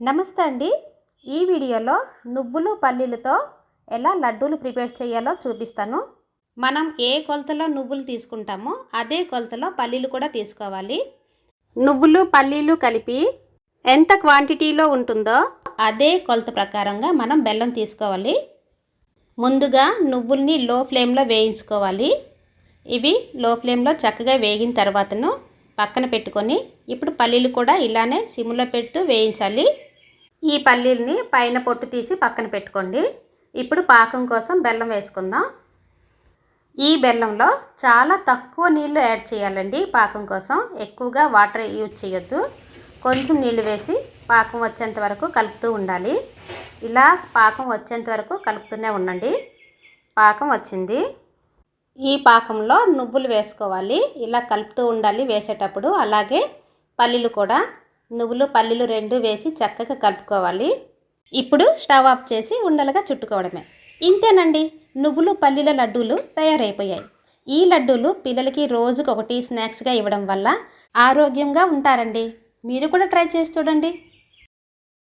నమస్తే అండి. ఈ వీడియోలో నువ్వులు పల్లీలతో ఎలా లడ్డూలు ప్రిపేర్ చేయాలో చూపిస్తాను. మనం ఏ కొలతలో నువ్వులు తీసుకుంటామో అదే కొలతలో పల్లీలు కూడా తీసుకోవాలి. నువ్వులు పల్లీలు కలిపి ఎంత క్వాంటిటీలో ఉంటుందో అదే కొలత ప్రకారంగా మనం బెల్లం తీసుకోవాలి. ముందుగా నువ్వుల్ని లో ఫ్లేమ్లో వేయించుకోవాలి. ఇవి లో ఫ్లేమ్లో చక్కగా వేగిన తర్వాతను పక్కన పెట్టుకొని ఇప్పుడు పల్లీలు కూడా ఇలానే సిమ్లో పెడుతూ వేయించాలి. ఈ పల్లీల్ని పైన పొట్టు తీసి పక్కన పెట్టుకోండి. ఇప్పుడు పాకం కోసం బెల్లం వేసుకుందాం. ఈ బెల్లంలో చాలా తక్కువ నీళ్ళు యాడ్ చేయాలండి పాకం కోసం. ఎక్కువగా వాటర్ యూజ్ చేయొద్దు. కొంచెం నీళ్ళు వేసి పాకం వచ్చేంత వరకు కలుపుతూ ఉండాలి. ఇలా పాకం వచ్చేంత వరకు కలుపుతూనే ఉండండి. పాకం వచ్చింది. ఈ పాకంలో నువ్వులు వేసుకోవాలి. ఇలా కలుపుతూ ఉండాలి వేసేటప్పుడు. అలాగే పల్లీలు కూడా నువ్వులు పల్లీలు రెండు వేసి చక్కగా కలుపుకోవాలి. ఇప్పుడు స్టవ్ ఆఫ్ చేసి ఉండలుగా చుట్టుకోవడమే. ఇంతేనండి నువ్వులు పల్లీల లడ్డూలు తయారైపోయాయి. ఈ లడ్డూలు పిల్లలకి రోజుకొకటి స్నాక్స్గా ఇవ్వడం వల్ల ఆరోగ్యంగా ఉంటారండి. మీరు కూడా ట్రై చేసి చూడండి.